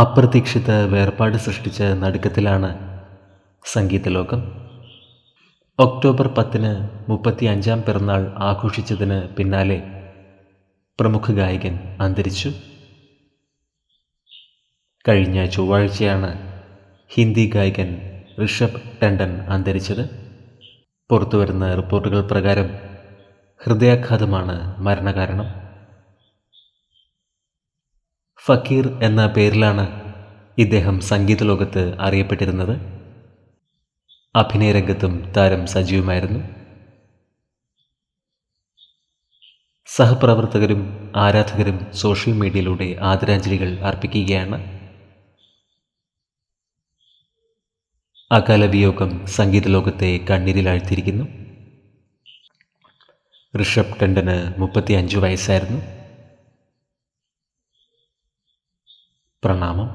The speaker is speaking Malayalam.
അപ്രതീക്ഷിത വേർപാട് സൃഷ്ടിച്ച നടുക്കത്തിലാണ് സംഗീതലോകം. ഒക്ടോബർ പത്തിന് മുപ്പത്തി അഞ്ചാം പിറന്നാൾ ആഘോഷിച്ചതിന് പിന്നാലെ പ്രമുഖ ഗായകൻ അന്തരിച്ചു. കഴിഞ്ഞ ചൊവ്വാഴ്ചയാണ് ഹിന്ദി ഗായകൻ ഋഷഭ് ടണ്ടൻ അന്തരിച്ചത്. പുറത്തുവരുന്ന റിപ്പോർട്ടുകൾ പ്രകാരം ഹൃദയാഘാതമാണ് മരണകാരണം. ഫക്കീർ എന്ന പേരിലാണ് ഇദ്ദേഹം സംഗീത ലോകത്ത് അറിയപ്പെട്ടിരുന്നത്. അഭിനയരംഗത്തും താരം സജീവമായിരുന്നു. സഹപ്രവർത്തകരും ആരാധകരും സോഷ്യൽ മീഡിയയിലൂടെ ആദരാഞ്ജലികൾ അർപ്പിക്കുകയാണ്. അകാല വിയോഗം സംഗീത ലോകത്തെ കണ്ണീരിലാഴ്ത്തിയിരിക്കുന്നു. ഋഷഭ് ടണ്ടന് മുപ്പത്തി അഞ്ച് വയസ്സായിരുന്നു. ప్రణామం